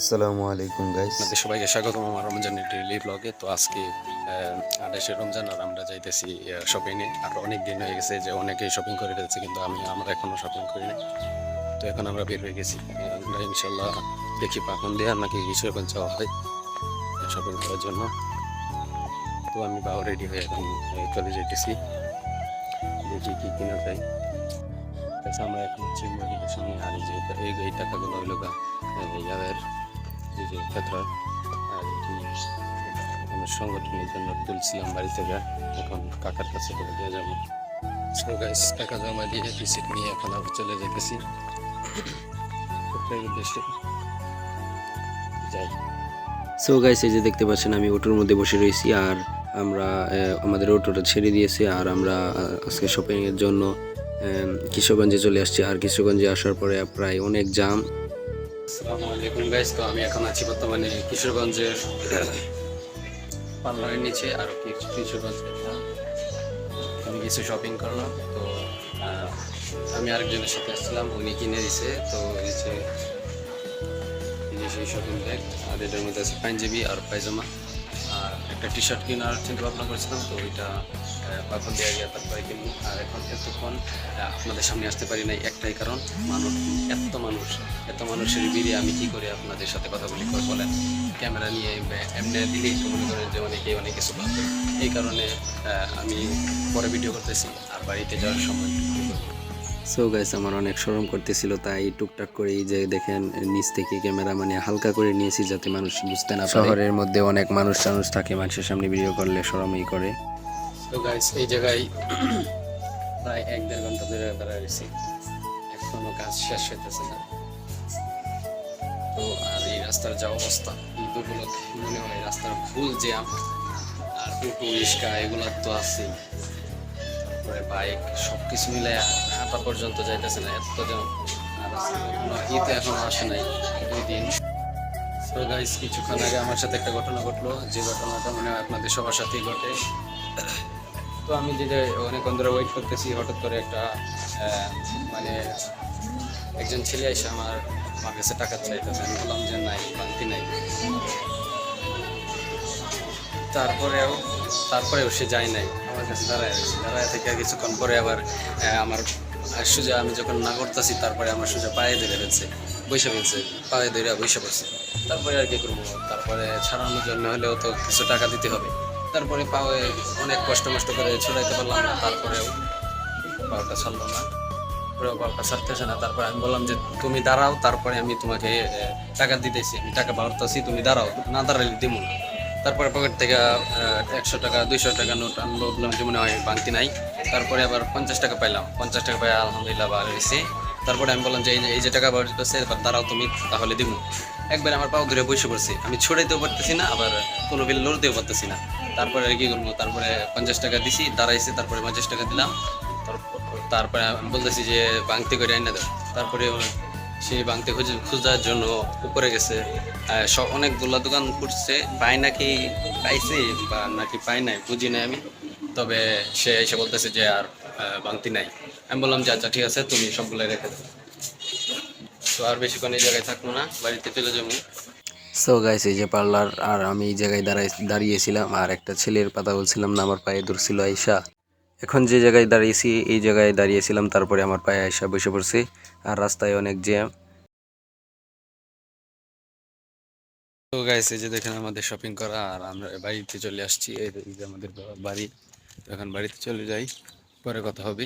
আসসালামু আলাইকুম গাইস আপনাদের সবাইকে স্বাগতম আমার রমজানের ডেইলি ব্লগে। তো আজকে আঠাশে রমজান আর আমরা যাইতেছি শপিংয়ে আর অনেক দিন হয়ে গেছে যে অনেকেই শপিং করে ফেলছে, কিন্তু আমি, আমরা এখনও শপিং করিনি তো এখন আমরা বের হয়ে গেছি। আমরা ইনশাল্লাহ দেখি পাখন দিয়ে নাকি কিশোরগঞ্জ যাওয়া হয় শপিং করার জন্য। তো আমি বাবা রেডি হয়ে এখন চলে যেতেছি দেখি কি কিনা যায়। আচ্ছা আমরা এখন হচ্ছে সামনে আর যে এই টাকাগুলো হইল গা এই যাদের যে ক্ষেত্রে এটি সংগঠনের জন্য তুলছিলাম বাড়ি থেকে এখন কাকার কাছে করে দিয়ে যাব। গাইস টাকা জমা দিয়ে রিসিট নিয়ে এখন আবার চলে যেতেছি উদ্দেশ্যে? যাই। সো গাইস এই যে দেখতে পাচ্ছেন, আমি অটোর মধ্যে বসে রয়েছি, আর আমরা আমাদের অটোটা ছেড়ে দিয়েছে, আর আমরা আজকে শপিং এর জন্য কিশোরগঞ্জে চলে আসছি। আর কিশোরগঞ্জে আসার পরে প্রায় অনেক জাম আসসালামু গাইস তো আমি এখন আছি বর্তমানে কিশোরগঞ্জের পার্লারের নিচে, আর কিশোরগঞ্জ আমি কিছু শপিং করলাম, তো আমি আরেকজনের সাথে আসছিলাম, উনি কিনে দিছে, তো এই সেই শপিং ব্যাগ আর এটার মধ্যে আছে পাঞ্জাবি আর পায়জামা। একটা টি শার্ট কেনার চিন্তা ভাবনা করেছিলাম, তো ওইটা এখন দেওয়া গিয়ে তারপরে কিনবো। আর এখন এতক্ষণ আপনাদের সামনে আসতে পারি নাই একটাই কারণ, মানুষ, এত মানুষ, এত মানুষের ভিড়ে আমি কি করে আপনাদের সাথে কথা বলি করে বলেন? ক্যামেরা নিয়ে এমনি দিলেই তো মনে করেন যে অনেকে অনেক কিছু ভাববে। এই কারণে আমি পরে ভিডিও করতেছি, আর বাড়িতে যাওয়ার সময়। সো গাইস আমার অনেক শরম করতেছিল তাই টুকটাক করে এই যে দেখেন নিচ থেকে ক্যামেরা মানে হালকা করে নিয়েছি যাতে মানুষ বুঝতে না পারে। শহরের মধ্যে অনেক মানুষ টানুষ থাকে মানুষের সামনে ভিডিও করলে শরমই করে। তো গাইস এই জায়গায় প্রায় এক দেড় ঘণ্টা ধরে দাঁড়ায় রয়েছি। এখনও কাজ শেষ হইতেছে না। তো আর এই রাস্তার যা অবস্থা উপলক্ষে মনে হয় রাস্তার ফুল জ্যাম আর টোটো রিক্সা এগুলো তো আছেই। তারপরে বাইক সব কিছু মিলে হাঁটা পর্যন্ত যাইতেছে না, এত ঈদ এখনও আসে নাই, দুই দিন। তো গাইস কিছুক্ষণ আগে আমার সাথে একটা ঘটনা ঘটলো। যে ঘটনাটা মনে আপনাদের সবার সাথেই ঘটে। তো আমি যে অনেকক্ষণ ধরে ওয়েট করতেছি, হঠাৎ করে একটা মানে একজন ছেলে এসে আমার আমার কাছে টাকা চাইতেছে। আমি বললাম যে নাই বান্তি নাই। তারপরেও তারপরেও সে যায় নাই। আমার কাছে দাঁড়ায় দাঁড়ায় থেকে কিছুক্ষণ পরে আবার আমার আর সোজা আমি যখন না করতেছি, তারপরে আমার সোজা পায়ে ধরে ফেলছে, বসে ফেলছে, পায়ে ধরে বসে পড়ছে। তারপরে আর কি করব? তারপরে ছাড়ানোর জন্য হলেও তো কিছু টাকা দিতে হবে। তারপরে পায়ে অনেক কষ্ট মষ্ট করে ছড়াইতে পারলাম না, তারপরেও পাওয়াটা ছাড়লো না। তারপরেও পাওয়াটা ছাড়তেছে না। তারপরে আমি বললাম যে, তুমি দাঁড়াও, তারপরে আমি তোমাকে টাকা দিতেছি, আমি টাকা বাড়তেছি, তুমি দাঁড়াও, না দাঁড়ালে দিব না। তারপরে পকেট থেকে একশো টাকা, দুইশো টাকা নোট আমি বললাম যে মনে হয় বাংতি নাই। তারপরে আবার পঞ্চাশ টাকা পাইলাম। পঞ্চাশ টাকা পাই আলহামদুলিল্লাহ বার হয়েছে। তারপরে আমি বললাম যে, এই যে টাকা হচ্ছে এবার দাঁড়াও তুমি, তাহলে দিব। একবার আমার পাও ধরে বসে পড়ছি। আমি ছড়াইতেও পারতেছি না, আবার কোনো বিল লড়তেও পারতেছি না। তারপরে কি করব? তারপরে পঞ্চাশ টাকা দিছি, দাঁড়াইছে, তারপরে পঞ্চাশ টাকা দিলাম। তারপর- তারপরে আমি বলতেছি যে বাংতি করে আইনা দেব তারপরে সেই বাংতি খুঁজে খোঁজার জন্য উপরে গেছে। সব অনেকগুলো দোকান খুঁজছে। পায় নাকি পাইছে বা নাকি পাই নাই, বুঝি নাই আমি। তবে সে এসে বলতেছে যে আর বাংতি নাই। আমি বললাম যে আচ্ছা ঠিক আছে, তুমি সবগুলো রেখে দেবো তো আর বেশিক্ষণ এই জায়গায় থাকব না, বাড়িতে চলে যাব। সো গাইস এই যে পার্লার, আর আমি এই জায়গায় দাঁড়াই দাঁড়িয়েছিলাম, আর একটা ছেলের পাতা বলছিলাম না, আমার পায়ে ধরছিল আয়সা এখন যে জায়গায় দাঁড়িয়েছি, এই জায়গায় দাঁড়িয়েছিলাম, তারপরে আমার পায়ে আয়সা বসে পড়ছে। আর রাস্তায় অনেক জ্যাম। তো গাইস এই যে দেখেন আমাদের শপিং করা, আর আমরা বাড়িতে চলে আসছি। এই যে আমাদের বাড়ি, এখন বাড়িতে চলে যাই, পরে কথা হবে।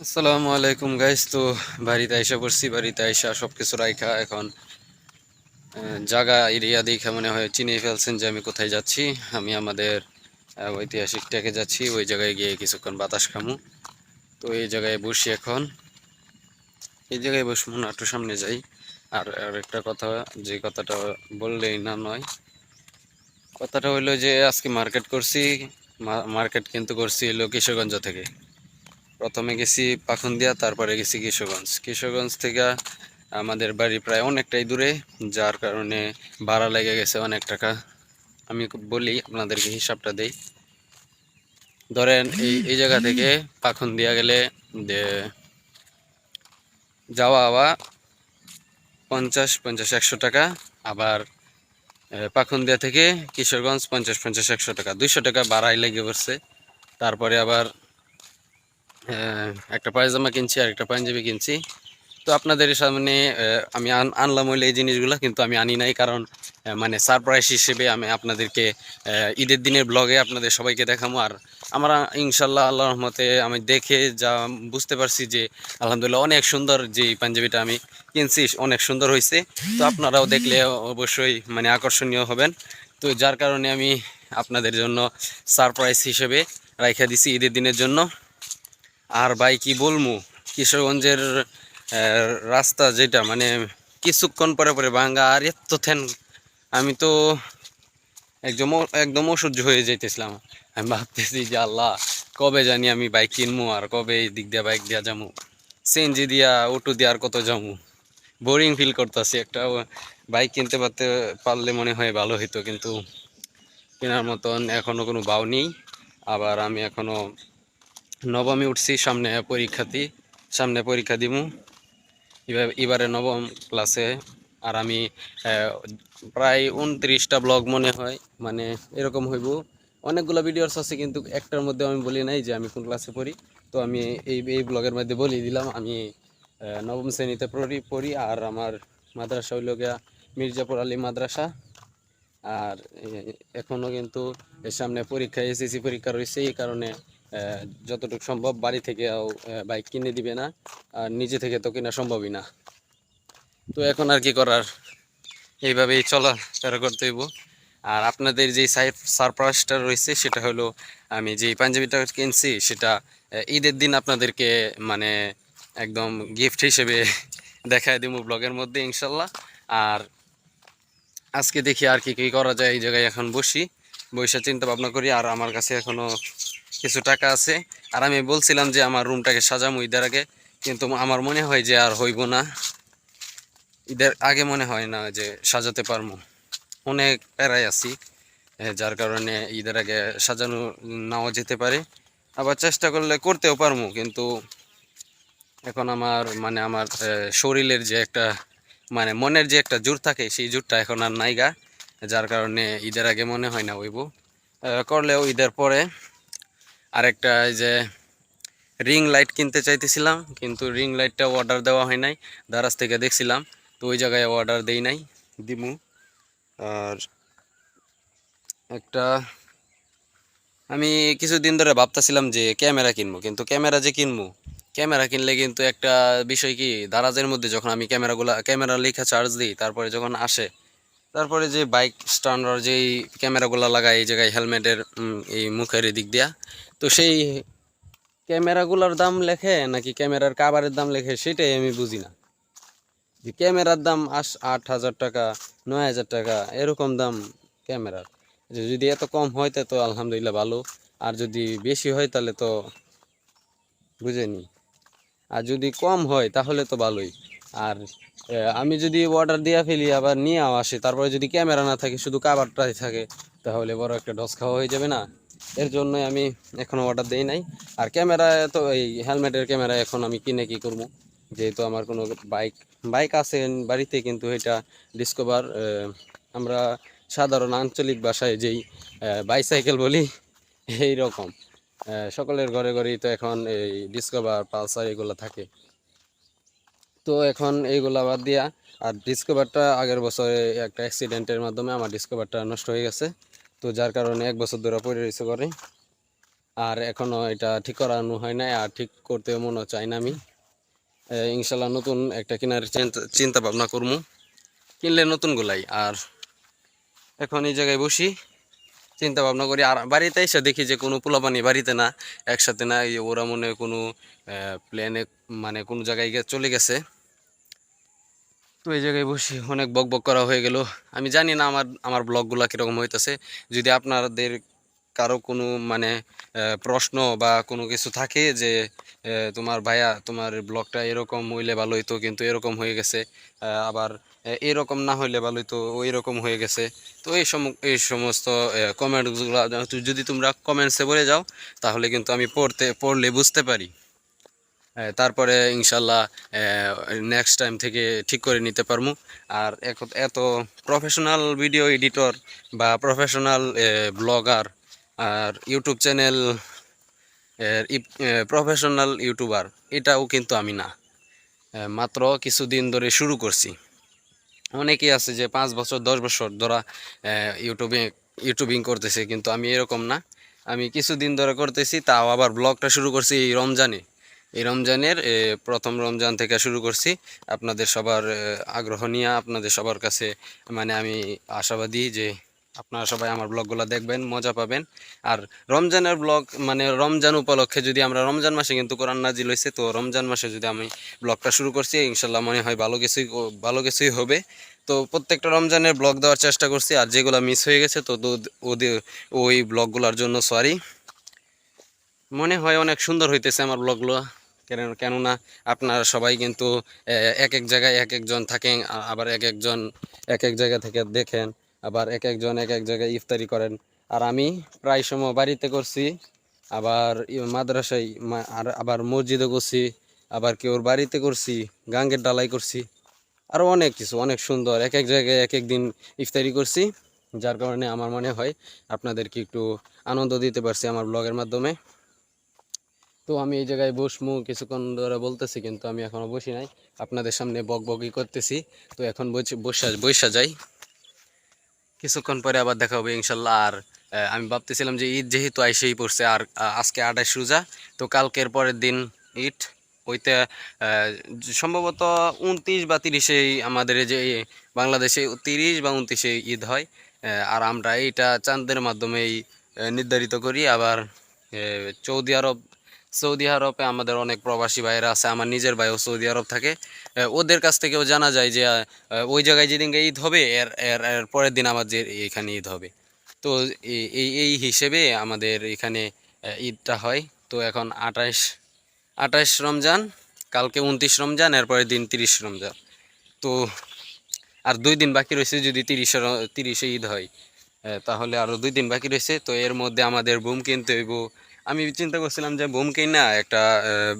আসসালামু আলাইকুম গাইস তো বাড়িতে আইসা পড়ছি, বাড়িতে আইসা সব কিছু রাইখা এখন জায়গা এরিয়া দেখে মনে হয় চিনে ফেলছেন যে আমি কোথায় যাচ্ছি। আমি আমাদের ঐতিহাসিক ট্যাকে যাচ্ছি, ওই জায়গায় গিয়ে কিছুক্ষণ বাতাস খামু। তো এই জায়গায় বসি এখন। এই জায়গায় বসবো না একটু সামনে যাই। আর আর একটা কথা, যে কথাটা বললেই না নয়। কথাটা হইল যে, আজকে মার্কেট করছি মার্কেট কিন্তু করছি হলো কিশোরগঞ্জ থেকে। প্রথমে গেছি পাখুন্দিয়া, তারপরে গেছি কিশোরগঞ্জ। কিশোরগঞ্জ থেকে আমাদের বাড়ি প্রায় অনেকটাই দূরে, যার কারণে ভাড়া লেগে গেছে অনেক টাকা। আমি বলি, আপনাদেরকে হিসাবটা দেই। ধরেন এই এই জায়গা থেকে পাখুন্দিয়া গেলে যে যাওয়া আওয়া পঞ্চাশ পঞ্চাশ, একশো টাকা। আবার পাখুন্দিয়া থেকে কিশোরগঞ্জ পঞ্চাশ পঞ্চাশ, একশো টাকা। দুইশো টাকা বাড়াই লেগে পড়ছে। তারপরে আবার একটা পায়জামা কিনছি আর একটা পাঞ্জাবি কিনছি। তো আপনাদের সামনে আমি আনলাম হইলে এই জিনিসগুলো, কিন্তু আমি আনি নাই কারণ মানে সারপ্রাইজ হিসেবে আমি আপনাদেরকে ঈদের দিনের ব্লগে আপনাদের সবাইকে দেখাবো আর আমরা ইনশাল্লাহ আল্লাহ রহমতে আমি দেখে যা বুঝতে পারছি যে, আলহামদুলিল্লাহ অনেক সুন্দর যে পাঞ্জাবিটা আমি কিনছি, অনেক সুন্দর হয়েছে তো আপনারাও দেখলে অবশ্যই মানে আকর্ষণীয় হবেন। তো যার কারণে আমি আপনাদের জন্য সারপ্রাইজ হিসেবে রাইখা দিছি ঈদের দিনের জন্য। আর ভাই, কি বলব কিশোরগঞ্জের রাস্তা যেটা মানে কিছুক্ষণ পরে পরে ভাঙ্গা, আর এত থ্যান আমি তো একদম একদম অসহ্য হয়ে যাইতেছিলাম। আমি ভাবতেছি যে আল্লাহ, কবে জানি আমি বাইক কিনবো, আর কবে এই দিক দিয়ে বাইক দিয়া যাব। সিএনজি দিয়া অটো দিয়া আর কত যাব? বোরিং ফিল করতেছি একটা। বাইক কিনতে পারতে, পারলে মনে হয় ভালো হইতো, কিন্তু কেনার মতন এখনও কোনো বাউ নেই। আবার আমি এখনও নবমে উঠছি, সামনে পরীক্ষাতে সামনে পরীক্ষা দিমু। এবার নবম ক্লাসে আর আমি প্রায় উনত্রিশটা ব্লগ মনে হয় মানে এরকম হইব। অনেকগুলো ভিডিওস আছে, কিন্তু একটার মধ্যে আমি বলি নাই যে আমি কোন ক্লাসে পড়ি। তো আমি এই এই ব্লগের মধ্যে বলি দিলাম, আমি নবম শ্রেণীতে পড়ি পড়ি, আর আমার মাদ্রাসা হইল গিয়া মির্জাপুর আলী মাদ্রাসা। আর এখনও কিন্তু এর সামনে পরীক্ষা, এসএসসি পরীক্ষা রয়েছে, এই কারণে যতটুকু সম্ভব বাড়ি থেকে বাইক কিনে দিবে না, আর নিজে থেকে তো কেনা সম্ভবই না। তো এখন আর কি করার? এইভাবেই চলা ফেরা করতে হইব। আর আপনাদের যে সারপ্রাইজটা রয়েছে, সেটা হলো আমি যে পাঞ্জাবিটা কিনছি, সেটা ঈদের দিন আপনাদেরকে মানে একদম গিফট হিসেবে দেখায় দিব ব্লগের মধ্যে, ইনশাল্লাহ। আর আজকে দেখি আর কি কি করা যায়, এই জায়গায় এখন বসি। বসে চিন্তা ভাবনা করি, আর আমার কাছে এখনও কিছু টাকা আছে। আর আমি বলছিলাম যে আমার রুমটাকে সাজামো ঈদের আগে, কিন্তু আমার মনে হয় যে আর হইব না। ঈদের আগে মনে হয় না যে সাজাতে পারব অনেক প্যারায় আছি যার কারণে ঈদের আগে সাজানো নাও যেতে পারে। আবার চেষ্টা করলে করতেও পারব কিন্তু এখন আমার মানে আমার শরীরের যে একটা মানে মনের যে একটা জোর থাকে, সেই জোরটা এখন আর নাইগা যার কারণে ঈদের আগে মনে হয় না হইব। করলেও ঈদের পরে আরেকটা এই যে রিং লাইট কিনতে চাইতেছিলাম, কিন্তু রিং লাইটটা অর্ডার দেওয়া হয় নাই, দারাজ থেকে দেখছিলাম, তো ওই জায়গায় অর্ডার দেই নাই, দিমু। আর একটা, আমি কিছুদিন ধরে ভাবতেছিলাম যে ক্যামেরা কিনবো, কিন্তু ক্যামেরা যে কিনবো, ক্যামেরা কিনলে কিন্তু একটা বিষয় কি, দারাজের মধ্যে যখন আমি ক্যামেরাগুলা, ক্যামেরা লেখা চার্জ দিই, তারপরে যখন আসে, তারপরে যে বাইক স্ট্যান্ডার যেই ক্যামেরাগুলো লাগাই, এই জায়গায় হেলমেটের এই মুখের দিক দিয়া তো সেই ক্যামেরাগুলোর দাম লেখে নাকি ক্যামেরার কাভারের দাম লেখে, সেটাই আমি বুঝি না। যে ক্যামেরার দাম আস আট হাজার টাকা, নয় হাজার টাকা, এরকম দাম ক্যামেরার। যদি এত কম হয় তো আলহামদুলিল্লাহ ভালো, আর যদি বেশি হয় তাহলে তো বুঝেনি আর যদি কম হয় তাহলে তো ভালোই। আর আমি যদি অর্ডার দিয়ে ফেলি, আবার নিয়েও আসে, তারপরে যদি ক্যামেরা না থাকে, শুধু কাভারটাই থাকে, তাহলে বড় একটা ডস খাওয়া হয়ে যাবে না। এর জন্যই আমি এখনও অর্ডার দেই নাই। আর ক্যামেরা তো এই হেলমেটের ক্যামেরা এখন আমি কিনে কি করব? যেহেতু আমার কোনো বাইক বাইক আছে বাড়িতে, কিন্তু এটা ডিসকভার আমরা সাধারণ আঞ্চলিক ভাষায় যেই বাইসাইকেল বলি এই রকম সকলের ঘরে ঘরেই তো এখন এই ডিসকভার পালসার এগুলো থাকে। তো এখন এইগুলা বাদ দিয়া, আর ডিসকভারটা আগের বছরে একটা অ্যাক্সিডেন্টের মাধ্যমে আমার ডিসকভারটা নষ্ট হয়ে গেছে। তো যার কারণে এক বছর ধরে পড়ে রয়েছে করে আর এখনও এটা ঠিক করানো হয় নাই, আর ঠিক করতে মনে চাই না আমি। ইনশাল্লাহ নতুন একটা কেনার চিন্তা- ভাবনা করব কিনলে নতুন গুলাই, আর এখন এই জায়গায় বসি, চিন্তা ভাবনা করি। আর বাড়িতে এসে দেখি যে কোনো পোলাপানি বাড়িতে না, একসাথে না ওরা মনে কোনো প্লেনে মানে কোনো জায়গায় চলে গেছে। তো এই জায়গায় বসে অনেক বক বক করা হয়ে গেল। আমি জানি না আমার আমার ব্লগগুলো কীরকম হইতেছে। যদি আপনাদের কারও কোনো মানে প্রশ্ন বা কোনো কিছু থাকে যে তোমার ভাইয়া, তোমার ব্লগটা এরকম হইলে ভালো হইতো, কিন্তু এরকম হয়ে গেছে আবার এরকম না হইলে ভালো হইতো ওই রকম হয়ে গেছে, তো এই সম, এই সমস্ত কমেন্টসগুলো যদি তোমরা কমেন্টসে বলে যাও, তাহলে কিন্তু আমি পড়তে, পড়লে বুঝতে পারি। তারপরে ইনশাল্লাহ নেক্সট টাইম থেকে ঠিক করে নিতে পারব আর এত প্রফেশনাল ভিডিও এডিটর বা প্রফেশনাল ব্লগার আর ইউটিউব চ্যানেল প্রফেশনাল ইউটিউবার এটাও কিন্তু আমি না। মাত্র কিছুদিন ধরে শুরু করছি। অনেকেই আছে যে পাঁচ বছর, দশ বছর ধরা ইউটিউবে ইউটিউবিং করতেছে, কিন্তু আমি এরকম না। আমি কিছুদিন ধরে করতেছি, তাও আবার ব্লগটা শুরু করছি এই রমজানে। এই রমজানের প্রথম রমজান থেকে শুরু করছি। আপনাদের সবার আগ্রহ নিয়ে আপনাদের সবার কাছে মানে আমি আশাবাদী যে আপনারা সবাই আমার ব্লগগুলো দেখবেন, মজা পাবেন। আর রমজানের ব্লগ মানে রমজান উপলক্ষে যদি আমরা, রমজান মাসে কিন্তু কোরআন নাজিল হয়েছে, তো রমজান মাসে যদি আমি ব্লগটা শুরু করছি, ইনশাল্লাহ মনে হয় ভালো কিছুই ভালো কিছুই হবে। তো প্রত্যেকটা রমজানের ব্লগ দেওয়ার চেষ্টা করছি, আর যেগুলো মিস হয়ে গেছে, তো তো- ওদের ওই ব্লগগুলোর জন্য সরি মনে হয় অনেক সুন্দর হইতেছে আমার ব্লগগুলো। কেন, কেননা আপনারা সবাই কিন্তু এক এক জায়গায় এক একজন থাকেন আবার এক একজন এক এক জায়গা থেকে দেখেন, আবার এক একজন এক এক জায়গায় ইফতারি করেন। আর আমি প্রায় সময় বাড়িতে করছি, আবার মাদ্রাসায় আর আবার মসজিদে করছি, আবার কেউর বাড়িতে করছি, গাঙ্গের ডালাই করছি আরও অনেক কিছু, অনেক সুন্দর এক এক জায়গায় এক এক দিন ইফতারি করছি। যার কারণে আমার মনে হয় আপনাদেরকে একটু আনন্দ দিতে পারছি আমার ব্লগের মাধ্যমে। তো আমি এই জায়গায় বসমু কিছুক্ষণ ধরে বলতেছি, কিন্তু আমি এখনও বসি নাই। আপনাদের সামনে বক বকই করতেছি। তো এখন বসে, বসা যাই। কিছুক্ষণ পরে আবার দেখা হবে ইনশাল্লাহ। আর আমি ভাবতেছিলাম যে ঈদ যেহেতু আইসেই পড়ছে, আর আজকে আঠাশ রোজা, তো কালকের পরের দিন ঈদ। ওইতে সম্ভবত উনত্রিশ বা তিরিশেই আমাদের যে বাংলাদেশে তিরিশ বা উনত্রিশে ঈদ হয়। আর আমরা এইটা চাঁদের মাধ্যমেই নির্ধারিত করি। আবার সৌদি আরব সৌদি আরবে আমাদের অনেক প্রবাসী ভাইয়েরা আছে, আমার নিজের ভাইও সৌদি আরব থাকে। ওদের কাছ থেকেও জানা যায় যে ওই জায়গায় যেদিনকে ঈদ হবে, এর এর এর পরের দিন আমাদের এখানে ঈদ হবে। তো এই এই হিসেবে আমাদের এখানে ঈদটা হয়। তো এখন আঠাশ আঠাশ রমজান, কালকে উনত্রিশ রমজান, এরপরের দিন তিরিশ রমজান। তো আর দুই দিন বাকি রয়েছে যদি তিরিশে তিরিশে ঈদ হয়। তাহলে আরও দুই দিন বাকি রয়েছে। তো এর মধ্যে আমাদের বুম কিনতে হইব আমি চিন্তা করছিলাম যে বুম কিনা একটা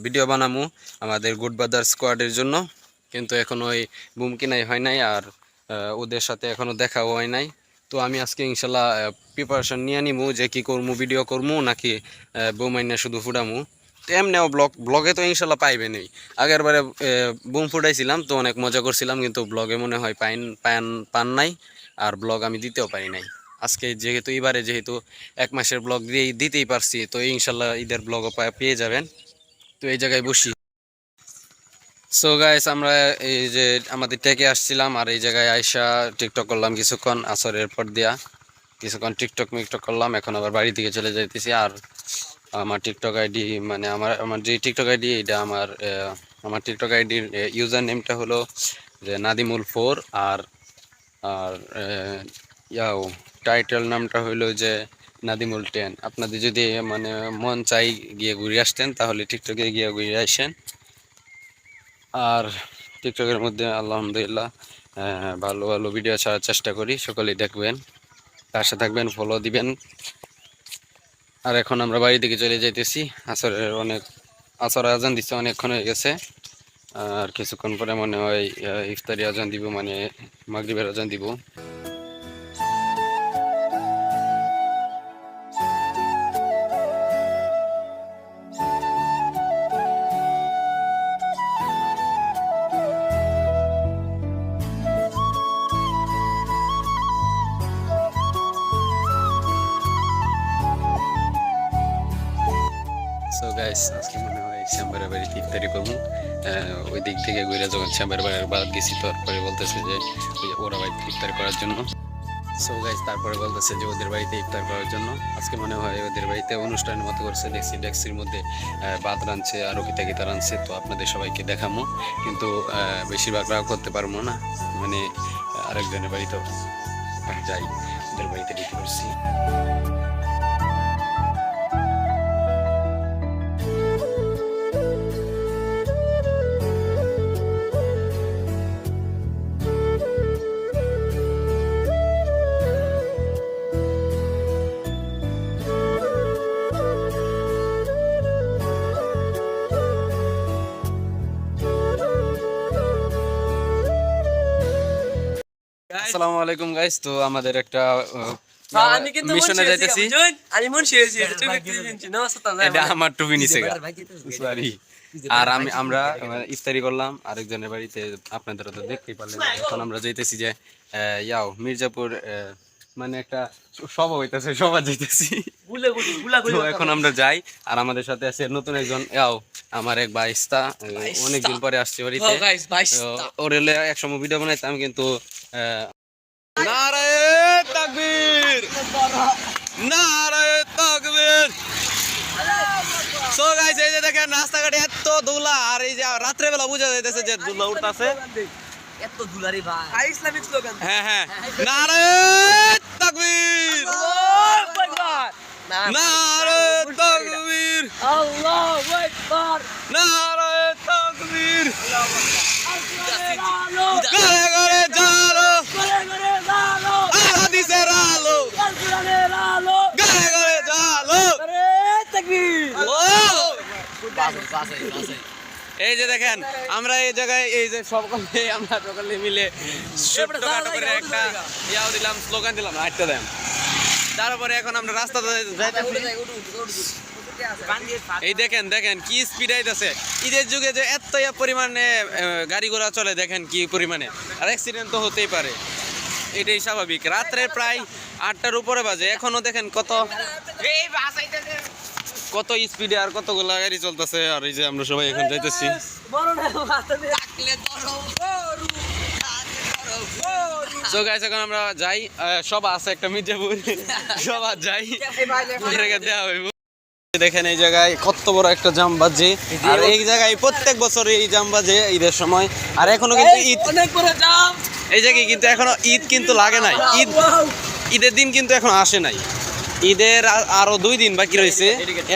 ভিডিও বানামু আমাদের গুড ব্রাদার স্কোয়াডের জন্য। কিন্তু এখন ওই বুম কিনাই হয় নাই আর ওদের সাথে এখনও দেখাও হয় নাই। তো আমি আজকে ইনশাল্লাহ প্রিপারেশন নিয়ে নিমু যে কি করমু ভিডিও করমু নাকি বুম শুধু ফুটামু। তো এমনিও ব্লগ ব্লগে তো ইনশাল্লাহ পাইবেনই। আগের বারে বুম ফুটাইছিলাম তো অনেক মজা করছিলাম, কিন্তু ব্লগে মনে হয় পাইন পান পান নাই। আর ব্লগ আমি দিতেও পারি নাই। আজকে যেহেতু এবারে যেহেতু এক মাসের ব্লগ দিয়ে দিতেই পারছি, তো ইনশাল্লাহ ঈদের ব্লগও পেয়ে যাবেন। তো এই জায়গায় বসি। সো গাইস আমরা এই যে আমাদের টেকে আসছিলাম, আর এই জায়গায় আইসা টিকটক করলাম কিছুক্ষণ, আসরের পর দিয়া। কিছুক্ষণ টিকটক মিকটক করলাম, এখন আবার বাড়ি থেকে চলে যাইতেছি। আর আমার টিকটক আইডি মানে আমার আমার যে টিকটক আইডি এটা আমার আমার টিকটক আইডির ইউজার নেমটা হলো যে নাদিমুল ফোর, আর আর ইয়াও টাইটেল নামটা হইল যে নাদিমুল টেন। আপনাদের যদি মানে মন চাই গিয়ে ঘুরে আসতেন, তাহলে টিকটকে গিয়ে ঘুরে আসেন। আর টিকটকের মধ্যে আলহামদুলিল্লাহ ভালো ভালো ভিডিও ছাড়ার চেষ্টা করি, সকলেই দেখবেন। পাশে থাকবেন ফলো দিবেন। আর এখন আমরা বাড়ি দিকে চলে যাইতেছি। আসরের অনেক, আসর আজান দিচ্ছে অনেকক্ষণ হয়ে গেছে। আর কিছুক্ষণ পরে মনে হয় ইফতারি আজান দিব মানে মাগরিবের আজান দিব। গাইস আজকে মনে হয় শ্যাম্বারের বাড়িতে ইফতারি করব। ওই দিক থেকে ঘুরে যখন শ্যাম্বার বাড়ির বাদ গেছি, তারপরে বলতেছে যে, ওই ওরা বাড়িতে ইফতার করার জন্য। সো গাইস তারপরে বলতেছে যে, ওদের বাড়িতে ইফতার করার জন্য। আজকে মনে হয় ওদের বাড়িতে অনুষ্ঠানের মতো করছে। দেখছি ডেক্সির মধ্যে ভাত রাঁধছে আরও কিতা কিতা রাঁধছে। তো আপনাদের সবাইকে দেখামো। কিন্তু বেশিরভাগ রাগ করতে পারব না। মানে আরেকজনের বাড়িতেও যাই, ওদের বাড়িতে ডিউটি করছি আসসালামু আলাইকুম গাইস তো আমাদের একটা আমি কিন্তু মিশনে যাইতেছি? আমি মুন্সি হয়েছি, এটা আমার- টুপি গা। সরি আর আমি আমরা মানে ইফতারি করলাম। আরেকজনের বাড়িতে আপনাদের তো দেখতেই পারলেন। এখন আমরা যাইতেছি যে ইয়াও মির্জাপুর মানে একটা সভা হইতেছে সভা যাইতেছি। তো এখন আমরা যাই আর আমাদের সাথে আছে নতুন একজন ইয়াও আমার এক বাইস্তা অনেকদিন পরে আসছে বাড়িতে। হবে। Guys, বাইশ তো টা। ওর হলে একসময় ভিডিও বানাইতাম কিন্তু আহ, নারায়ে তাকবীর নারায়ে তাকবীর সো গাইস এই যে দেখেন রাস্তাঘাটে এত ধুলা আর এই যে রাত্রে বেলা বুঝা যাইতেছে যে ধুলা উঠতাছে এত দুলারি ভাই। আর ইসলামিক স্লোগান। হ্যাঁ হ্যাঁ নারায়ে তাকবীর আল্লাহু আকবার। না, নারায়ে তাকবীর আল্লাহু আকবার। নারায়ে তাকবীর কোরআনের আলো, ঘরে ঘরে জালো ঘরে ঘরে আলো, আর হাদিসের আলো কোরআনের আলো, ঘরে ঘরে জালো ঘরে তাকবীর। এই যে দেখেন আমরা এই জায়গায় এই যে সকলে আমরা সকলে মিলে ছোট্টখাটো করে একটা ইয়াও দিলাম স্লোগান দিলাম হাঁটতে দেন। তারপরে এখন আমরা রাস্তা এই দেখেন দেখেন কি স্পিড আইতেছে। ঈদের যুগে যে এত পরিমাণে গাড়ি ঘোড়া চলে দেখেন কি পরিমাণে। আর অ্যাক্সিডেন্ট তো হতেই পারে। এটাই স্বাভাবিক। রাত্রে প্রায় আটটার উপরে বাজে। এখনও দেখেন কত কত স্পিডে আর কতগুলো গাড়ি চলতেছে। আর এই যে আমরা সবাই এখন যাইতেছি। সো গাইস এখন আমরা যাই। সভা আছে একটা মির্জাপুর সভা যাই। দেওয়া হইব। দেখেন এই জায়গায় কত বড় একটা জাম বাজে আর এই জায়গায় প্রত্যেক বছর এই জাম বাজে ঈদের সময়। আর এখনও কিন্তু ঈদ অনেক বড় জাম। এই জায়গায় কিন্তু এখনও ঈদ কিন্তু লাগে নাই। ঈদ ঈদের দিন কিন্তু এখন আসে নাই। ঈদের আরও দুই দিন বাকি রয়েছে।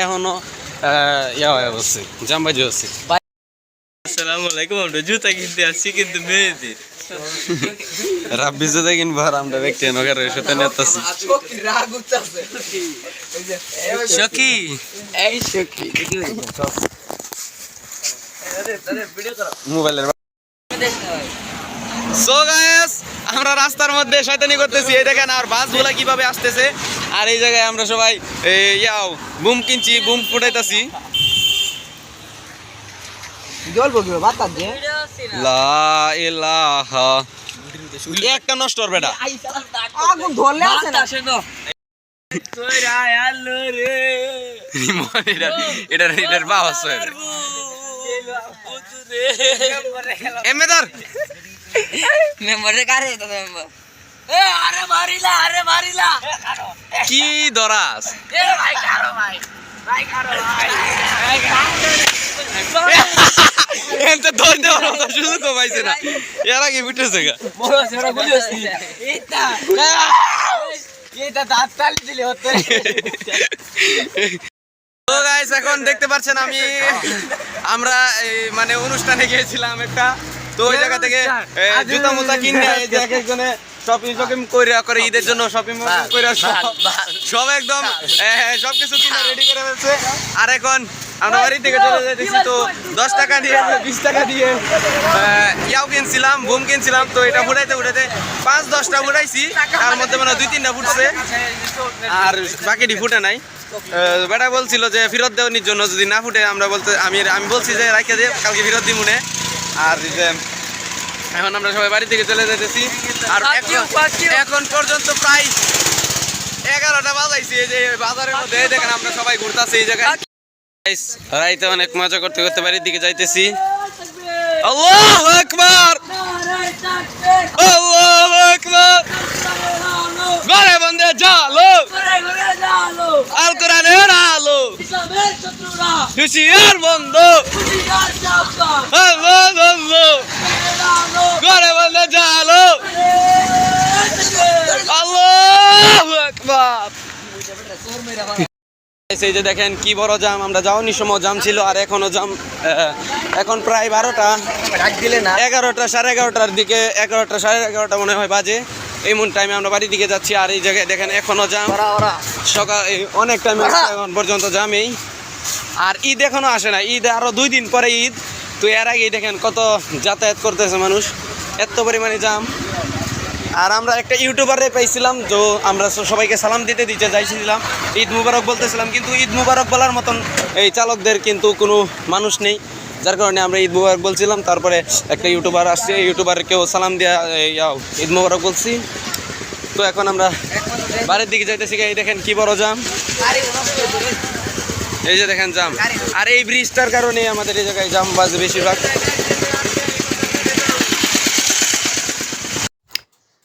এখনও আহ, ইয়া বসছে হচ্ছে। আসসালামু আলাইকুম আমরা জুতা কিনতে আসছি কিন্তু মেয়েদের রাব্বি জুতা কিনবো আর আমরা ব্যক্তি নগরের সাথে নেতাছি সখী। এই সখী মোবাইলের সো আমরা রাস্তার মধ্যে শয়তানি করতেছি। এই দেখেন আর বাসগুলা কীভাবে আসতেছে। আর এই জায়গায় আমরা সবাই ইয়াও বুম কিনছি বুম ফুটাইতাছি। লা ইলাহা। একটা নষ্ট হবে বেটা। আগুন ধরলে আছে না? আসে না তোরা আলো রে এটা এটা এটার বাস এমেদার মেম্বারে কারে তো মেম্বার আরে মারিলা আরে মারিলা। কি দরাস এ ভাই কারও ভাই ভাই কারও ভাই। এমতে ধর দেওয়ার মতো সুযোগ পাইছে না। এর আগে বিটেছে গা। বড় সেরা গুলি আছে এটা এটা দাঁত তালি দিলে হতো তো গাইস এখন দেখতে পাচ্ছেন আমি আমরা মানে অনুষ্ঠানে গিয়েছিলাম একটা তো ওই জায়গা থেকে জুতা মুতা কিনে এক একজনে শপিং শপিং করে করে ঈদের জন্য শপিং করে সব সব একদম সব কিছু কিনে রেডি করে ফেলছে। আর এখন আমরা বাড়ি থেকে চলে যেতেছি তো দশ টাকা দিয়ে বিশ টাকা দিয়ে ইয়াও কিনছিলাম বুম কিনছিলাম তো এটা ফুটাইতে ফুটাইতে পাঁচ দশটা ফুটাইছি তার মধ্যে মানে দুই তিনটা ফুটছে। আর বাকিটি ফুটে নাই। বেটা বলছিল যে ফেরত দেওয়ার জন্য যদি না ফুটে আমরা বলতে আমি আমি বলছি যে রাখে দে কালকে ফেরত দিই মনে আর যে এখন আমরা সবাই বাড়ি থেকে চলে যেতেছি আর এখন পর্যন্ত প্রায় এগারোটা বাজাইছি এই যে বাজারের মধ্যে। দেখেন আমরা সবাই ঘুরতেছি এই জায়গায়। রাইতে অনেক মজা করতে করতে বাড়ির দিকে যাইতেছি। আল্লাহু আকবার! আল্লাহু আকবার! ঘরে বন্ধে জালো আল। কোরআনের আলো হুশিয়ার বন্ধ। আল্লাহ আল্লাহ ঘরে বন্ধে জালো এই যে দেখেন কি বড় জাম আমরা যাওয়ার সময় জাম ছিল আর এখনও জাম এখন প্রায় বারোটা। এগারোটা সাড়ে এগারোটার দিকে এগারোটা সাড়ে এগারোটা মনে হয় বাজে। এমন টাইমে আমরা বাড়ির দিকে যাচ্ছি আর এই জায়গায় দেখেন এখনও জাম। সকাল এই অনেক টাইম এখন পর্যন্ত জামেই আর ঈদ এখনও আসে না, ঈদ আরও দুই দিন পরে ঈদ। তো এর আগেই দেখেন কত যাতায়াত করতেছে মানুষ। এত পরিমাণে জাম। আর আমরা একটা ইউটিউবারে পাইছিলাম, তো আমরা সবাইকে সালাম দিতে দিতে যাইছিলাম। ঈদ মুবারক বলতেছিলাম, কিন্তু ঈদ মুবারক বলার মতন এই চালকদের কিন্তু কোনো মানুষ নেই। যার কারণে আমরা ঈদ মুবারক বলছিলাম, তারপরে একটা ইউটিউবার আসছে, ইউটিউবারকেও সালাম দেওয়া ঈদ মুবারক বলছি। তো এখন আমরা বাড়ির দিকে যাইতেছি, এই দেখেন কি বড় জাম। এই যে দেখেন জাম। আর এই ব্রিজটার কারণে আমাদের এই জায়গায় জাম বাজে বেশিরভাগ।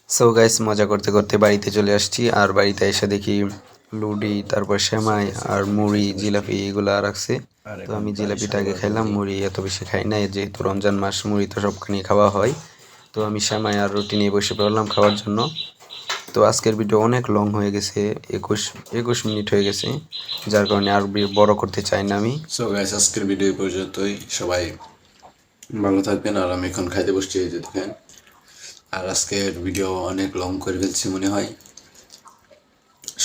সো গাইস মজা করতে করতে বাড়িতে চলে আসছি। আর বাড়িতে এসে দেখি লুডি, তারপর সেমাই আর মুড়ি, জিলাপি এগুলো রাখছে। তো আমি জিলাপিটা আগে খাইলাম, মুড়ি এত বেশি খাই না যেহেতু রমজান মাস, মুড়ি তো সবখানে খাওয়া হয়। তো আমি সেমাই আর রুটি নিয়ে বসে পড়লাম খাওয়ার জন্য। তো আজকের ভিডিও অনেক লং হয়ে গেছে, একুশ একুশ মিনিট হয়ে গেছে, যার কারণে আর বড় করতে চাই না আমি। সো গাইস আজকের ভিডিও পর্যন্তই। সবাই ভালো থাকবেন আর আমি এখন খাইতে বসছি এই দেখেন। আর আজকের ভিডিও অনেক লং করে ফেলছি মনে হয়।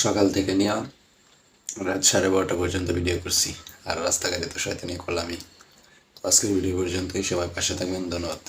সকাল থেকে নিয়ে রাত সাড়ে বারোটা পর্যন্ত ভিডিও করছি। আর রাস্তাঘাটে তো শয়তানি করলামই। তো আজকের ভিডিও পর্যন্তই। সবাই পাশে থাকবেন। ধন্যবাদ।